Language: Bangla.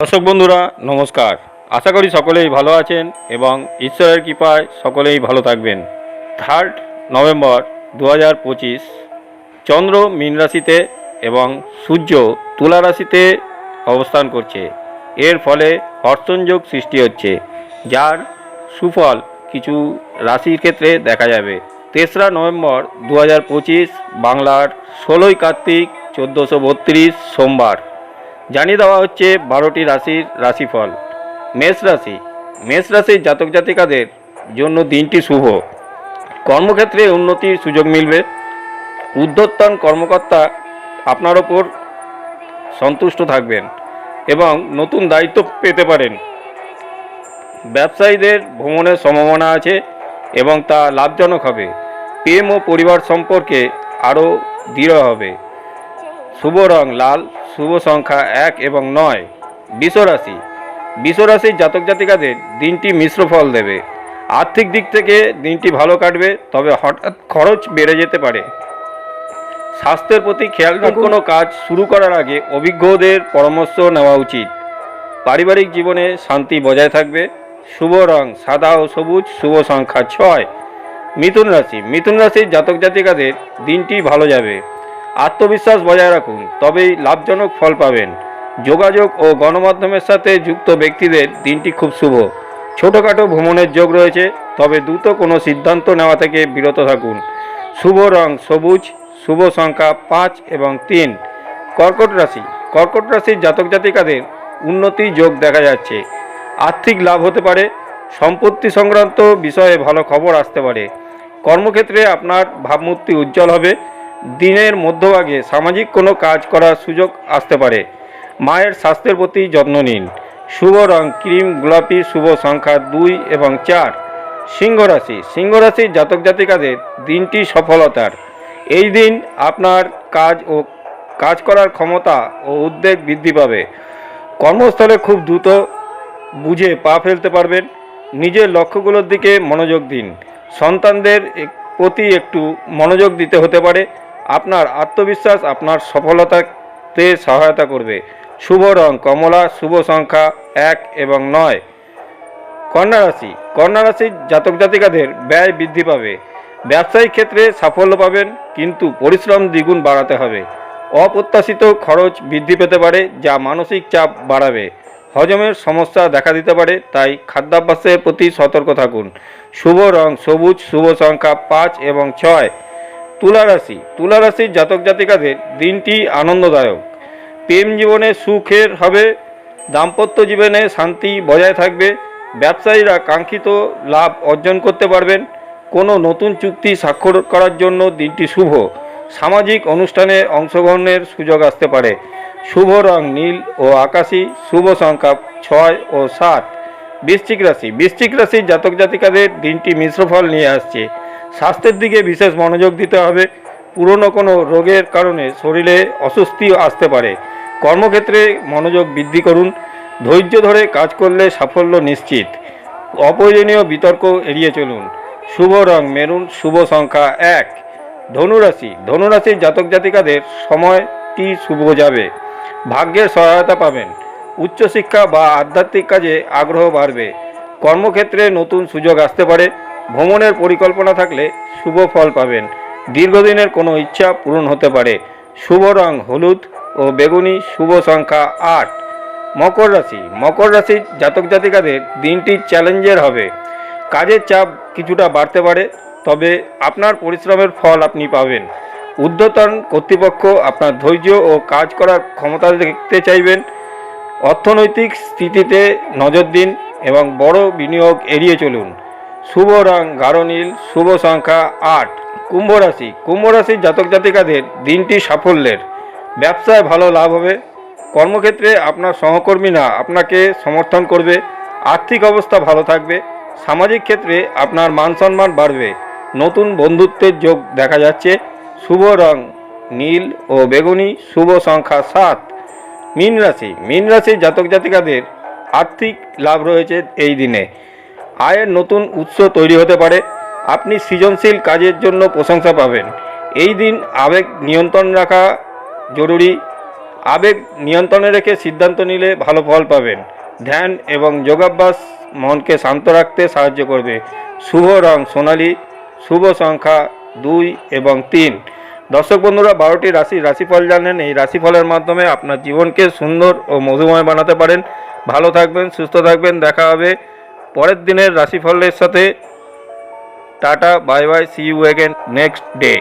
দর্শক বন্ধুরা, নমস্কার। আশা করি সকলেই ভালো আছেন এবং ঈশ্বরের কৃপায় সকলেই ভালো থাকবেন। থার্ড নভেম্বর দু হাজার পঁচিশ, চন্দ্র মীন রাশিতে এবং সূর্য তুলা রাশিতে অবস্থান করছে। এর ফলে হর্ষণযোগ সৃষ্টি হচ্ছে, যার সুফল কিছু রাশির ক্ষেত্রে দেখা যাবে। তেসরা নভেম্বর দু হাজার পঁচিশ, বাংলার ষোলোই কার্তিক, চোদ্দোশো সোমবার। জানিয়ে দেওয়া হচ্ছে বারোটি রাশির রাশিফল। মেষ রাশি। মেষ রাশির জাতক জাতিকাদের জন্য দিনটি শুভ। কর্মক্ষেত্রে উন্নতির সুযোগ মিলবে। উদ্যোত্তন কর্মকর্তা আপনার ওপর সন্তুষ্ট থাকবেন এবং নতুন দায়িত্ব পেতে পারেন। ব্যবসায়ীদের ভ্রমণের সম্ভাবনা আছে এবং তা লাভজনক হবে। প্রেম ও পরিবার সম্পর্কে আরও দৃঢ় হবে। শুভ রং লাল শুভ সংখ্যা এক এবং নয়। বিশ্বরাশি। বিশ্বরাশির জাতক জাতিকাদের দিনটি মিশ্র ফল দেবে। আর্থিক দিক থেকে দিনটি ভালো কাটবে তবে হঠাৎ খরচ বেড়ে যেতে পারে। স্বাস্থ্যের প্রতি খেয়াল রাখুন। কোনো কাজ শুরু করার আগে অভিজ্ঞদের পরামর্শ নেওয়া উচিত। পারিবারিক জীবনে শান্তি বজায় থাকবে। শুভ রং সাদা ও সবুজ শুভ সংখ্যা ছয়। মিথুন রাশি। মিথুন রাশির জাতক জাতিকাদের দিনটি ভালো যাবে। আত্মবিশ্বাস বজায় রাখুন, তবেই লাভজনক ফল পাবেন। যোগাযোগ ও গণমাধ্যমের সাথে যুক্ত ব্যক্তিদের দিনটি খুব শুভ। ছোটোখাটো ভ্রমণের যোগ রয়েছে, তবে দ্রুত কোনো সিদ্ধান্ত নেওয়া থেকে বিরত থাকুন। শুভ রং সবুজ, শুভ সংখ্যা পাঁচ এবং তিন। কর্কট রাশি, কর্কট রাশির জাতক জাতিকাদের উন্নতি যোগ দেখা যাচ্ছে। আর্থিক লাভ হতে পারে, সম্পত্তি সংক্রান্ত বিষয়ে ভালো খবর আসতে পারে। কর্মক্ষেত্রে আপনার ভাবমূর্তি উজ্জ্বল হবে দিনের মধ্যভাগে সামাজিক কোনো কাজ করার সুযোগ আসতে পারে। মায়ের স্বাস্থ্যের প্রতি যত্ন নিন। শুভ রং, ক্রিম, গোলাপি, শুভ সংখ্যা দুই এবং চার। সিংহ রাশি, সিংহ রাশির জাতক জাতিকাদের দিনটি সফলতার। এই দিন আপনার কাজ ও কাজ করার ক্ষমতা ও উদ্বেগ বৃদ্ধি পাবে। কর্মস্থলে খুব দ্রুত বুঝে পা ফেলতে পারবেন। নিজের লক্ষ্যগুলোর দিকে মনোযোগ দিন। সন্তানদের প্রতি একটু মনোযোগ দিতে হতে পারে। আপনার আত্মবিশ্বাস আপনার সফলতাতে সহায়তা করবে। শুভ রং, কমলা, শুভ সংখ্যা এক এবং নয়। কন্যা রাশি, কন্যা রাশির জাতক জাতিকাদের ব্যয় বৃদ্ধি পাবে। ব্যবসায়িক ক্ষেত্রে সাফল্য পাবেন, কিন্তু পরিশ্রম দ্বিগুণ বাড়াতে হবে। অপ্রত্যাশিত খরচ বৃদ্ধি পেতে পারে, যা মানসিক চাপ বাড়াবে। হজমের সমস্যা দেখা দিতে পারে, তাই খাদ্যাভ্যাসের প্রতি সতর্ক থাকুন। শুভ রং সবুজ, শুভ সংখ্যা পাঁচ এবং ছয়। তুলা রাশি তুলা রাশির জাতক জাতিকাদের দিনটি আনন্দদায়ক। প্রেম জীবনে সুখের হবে, দাম্পত্য জীবনে শান্তি বজায় থাকবে, ব্যবসায়ীরা কাঙ্ক্ষিত লাভ অর্জন করতে পারবেন। কোনো নতুন চুক্তি স্বাক্ষর করার জন্য দিনটি শুভ। সামাজিক অনুষ্ঠানে অংশগ্রহণের সুযোগ আসতে পারে। শুভ রং নীল ও আকাশী, শুভ সংখ্যা ছয় ও সাত। বৃশ্চিক রাশি। বৃশ্চিক রাশির জাতক জাতিকাদের দিনটি মিশ্র ফল নিয়ে আসছে। স্বাস্থ্যের দিকে বিশেষ মনোযোগ দিতে হবে। পুরনো কোনো রোগের কারণে শরীরে অস্বস্তি আসতে পারে। কর্মক্ষেত্রে মনোযোগ বৃদ্ধি করুন। ধৈর্য ধরে কাজ করলে সাফল্য নিশ্চিত। অপ্রয়োজনীয় বিতর্ক এড়িয়ে চলুন। শুভ রং মেরুন, শুভ সংখ্যা এক। ধনুরাশি, ধনুরাশির জাতক জাতিকাদের সময়টি শুভ যাবে। ভাগ্যের সহায়তা পাবেন। উচ্চশিক্ষা বা আধ্যাত্মিক কাজে আগ্রহ বাড়বে। কর্মক্ষেত্রে নতুন সুযোগ আসতে পারে। ভ্রমণের পরিকল্পনা থাকলে শুভ ফল পাবেন। দীর্ঘদিনের কোনো ইচ্ছা পূরণ হতে পারে। শুভ রং হলুদ ও বেগুনি শুভ সংখ্যা আট। মকর রাশি। মকর রাশির জাতক জাতিকাদের দিনটি চ্যালেঞ্জের হবে। কাজের চাপ কিছুটা বাড়তে পারে, তবে আপনার পরিশ্রমের ফল আপনি পাবেন। ঊর্ধ্বতন কর্তৃপক্ষ আপনার ধৈর্য ও কাজ করার ক্ষমতা দেখতে চাইবেন। অর্থনৈতিক স্থিতিতে নজর দিন এবং বড় বিনিয়োগ এড়িয়ে চলুন। শুভ রং গাঢ় নীল শুভ সংখ্যা আট। কুম্ভ রাশি কুম্ভ রাশির জাতক জাতিকাদের দিনটি সাফল্যের। ব্যবসায় ভালো লাভ হবে। কর্মক্ষেত্রে আপনার সহকর্মীরা আপনাকে সমর্থন করবে। আর্থিক অবস্থা ভালো থাকবে। সামাজিক ক্ষেত্রে আপনার মান সম্মান বাড়বে। নতুন বন্ধুত্বের যোগ দেখা যাচ্ছে। শুভ রং নীল ও বেগুনি শুভ সংখ্যা সাত। মীন রাশি মীন রাশির জাতক জাতিকাদের আর্থিক লাভ রয়েছে এই দিনে। আয়ের নতুন উৎস তৈরি হতে পারে। আপনি সৃজনশীল কাজের জন্য প্রশংসা পাবেন। এই দিন আবেগ নিয়ন্ত্রণ রাখা জরুরি। আবেগ নিয়ন্ত্রণে রেখে সিদ্ধান্ত নিলে ভালো ফল পাবেন। ধ্যান এবং যোগাভ্যাস মনকে শান্ত রাখতে সাহায্য করবে। শুভ রং সোনালী, শুভ সংখ্যা দুই এবং তিন। দর্শক বন্ধুরা, বারোটি রাশি রাশিফল জানেন এই রাশিফলের মাধ্যমে আপনার জীবনকে সুন্দর ও মধুময় বানাতে পারেন। ভালো থাকবেন, সুস্থ থাকবেন। দেখা হবে পরের দিনের রাশিফলের সাথে tata bye bye see you again next day